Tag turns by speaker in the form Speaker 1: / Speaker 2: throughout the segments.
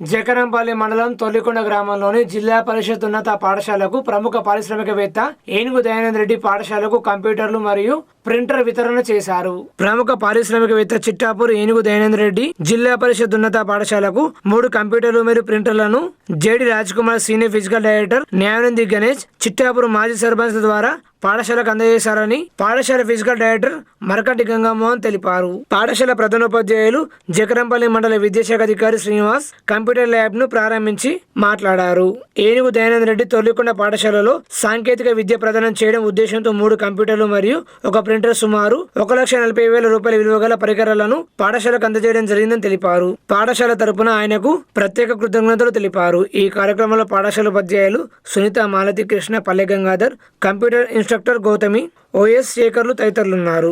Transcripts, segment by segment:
Speaker 1: జకరంపల్లి మండలం తొల్లికొండ గ్రామంలోని జిల్లా పరిషత్ ఉన్నత పాఠశాలకు ప్రముఖ పారిశ్రామికవేత్త ఏనుగు దయానంద్ రెడ్డి పాఠశాలకు కంప్యూటర్లు మరియు ప్రింటర్ వితరణ చేశారు. ప్రముఖ పారిశ్రామికవేత్త చిట్టాపూర్ ఏనుగు దయానంద్ రెడ్డి జిల్లా పరిషత్ ఉన్నత పాఠశాలకు మూడు కంప్యూటర్లు మరియు ప్రింటర్లను JD Kumar senior physical director Nyayanandi Ganesh Chittapur మాజీ సర్పంచ్ ద్వారా పాఠశాలకు అందజేశారని పాఠశాల ఫిజికల్ డైరెక్టర్ మరకటి గంగామోహన్ తెలిపారు. పాఠశాల ప్రధానోపాధ్యాయులు జకరంపల్లి మండల విద్యాశాఖ అధికారి శ్రీనివాస్ కంప్యూటర్ ల్యాబ్ను ప్రారంభించి మాట్లాడారు. ఏనుగు దయానంద రెడ్డి తొలికొండ పాఠశాలలో సాంకేతిక విద్య ప్రదానం చేయడం ఉద్దేశంతో మూడు కంప్యూటర్లు మరియు ఒక ప్రింటర్ సుమారు ఒక లక్ష నలభై వేల రూపాయల విలువ గల పరికరాలను పాఠశాలకు అందజేయడం జరిగిందని తెలిపారు. పాఠశాల తరపున ఆయనకు ప్రత్యేక కృతజ్ఞతలు తెలిపారు. ఈ కార్యక్రమంలో పాఠశాల ఉపాధ్యాయులు Sunitha Malathi Krishna Palle Gangadhar computer instructor Gautami OS శేఖర్లు తదితరులున్నారు.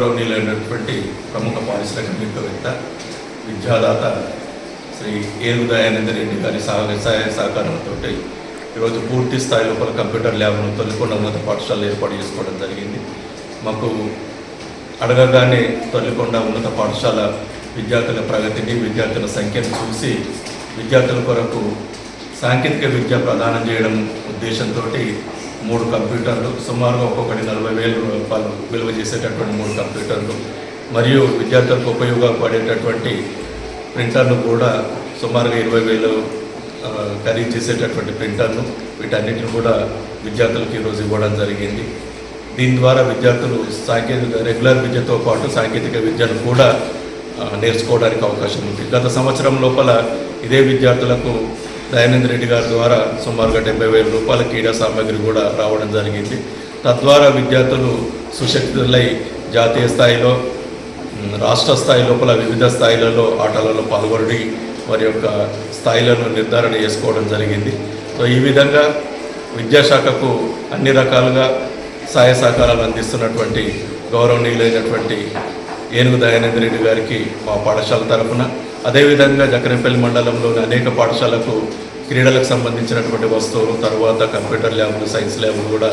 Speaker 2: గౌరవనీయులైనటువంటి ప్రముఖ పారిశ్రామికవేత్త విద్యాదాత శ్రీ ఏను దయానంద రెడ్డి గారి సహ సహాయ సహకారంతో ఈరోజు పూర్తి స్థాయి లోపల కంప్యూటర్ ల్యాబ్ను తొలికొండ ఉన్నత పాఠశాలలు ఏర్పాటు చేసుకోవడం జరిగింది. మాకు అడగగానే తొలికొండ ఉన్నత పాఠశాల విద్యార్థుల ప్రగతిని విద్యార్థుల సంఖ్యను చూసి విద్యార్థుల కొరకు సాంకేతిక విద్య ప్రదానం చేయడం ఉద్దేశంతో మూడు కంప్యూటర్లు సుమారుగా ఒక్కొక్కటి నలభై వేల రూపాయలు విలువ చేసేటటువంటి మూడు కంప్యూటర్లు. మరియు విద్యార్థులకు ఉపయోగపడేటటువంటి ప్రింటర్లు కూడా సుమారుగా ఇరవై వేలు ఖరీదు చేసేటటువంటి ప్రింటర్లు. వీటన్నిటిని కూడా విద్యార్థులకు ఈరోజు ఇవ్వడం జరిగింది. దీని ద్వారా విద్యార్థులు సాంకేతిక రెగ్యులర్ విద్యతో పాటు సాంకేతిక విద్యను కూడా నేర్చుకోవడానికి అవకాశం ఉంది. గత సంవత్సరం లోపల ఇదే విద్యార్థులకు దయానంద్ రెడ్డి గారి ద్వారా సుమారుగా డెబ్బై వేల రూపాయల క్రీడా సామాగ్రి కూడా రావడం జరిగింది. తద్వారా విద్యార్థులు సుశక్తులై జాతీయ స్థాయిలో రాష్ట్ర స్థాయి లోపల వివిధ స్థాయిలలో ఆటలలో పాల్గొని వారి యొక్క స్థాయిలను నిర్ధారణ చేసుకోవడం జరిగింది. సో ఈ విధంగా విద్యాశాఖకు అన్ని రకాలుగా సహాయ సహకారాలు అందిస్తున్నటువంటి గౌరవనీయులైనటువంటి ఏనుగు దయానంద రెడ్డి గారికి మా పాఠశాల తరఫున అదేవిధంగా జకరంపల్లి మండలంలోని అనేక పాఠశాలకు క్రీడలకు సంబంధించినటువంటి వస్తువులు తర్వాత కంప్యూటర్ ల్యాబ్లు సైన్స్ ల్యాబ్లు కూడా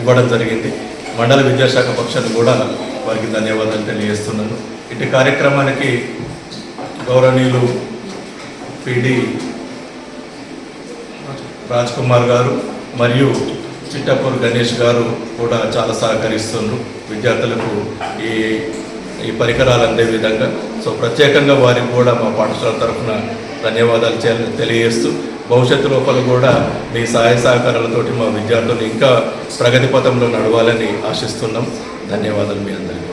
Speaker 2: ఇవ్వడం జరిగింది. మండల విద్యాశాఖ పక్షాన్ని కూడా వారికి ధన్యవాదాలు తెలియజేస్తున్నాను. ఇటు కార్యక్రమానికి గౌరవనీయులు పిడి రాజ్ కుమార్ గారు మరియు చిట్టపూర్ గణేష్ గారు కూడా చాలా సహకరిస్తున్నారు. విద్యార్థులకు ఈ ఈ పరికరాలు అందే విధంగా. సో ప్రత్యేకంగా వారికి కూడా మా పాఠశాల తరఫున ధన్యవాదాలు చే- తెలియజేస్తూ భవిష్యత్తు లోపల కూడా మీ సహాయ సహకారాలతోటి మా విద్యార్థులు ఇంకా ప్రగతి పథంలో నడవాలని ఆశిస్తున్నాం. ధన్యవాదాలు మీ అందరికీ.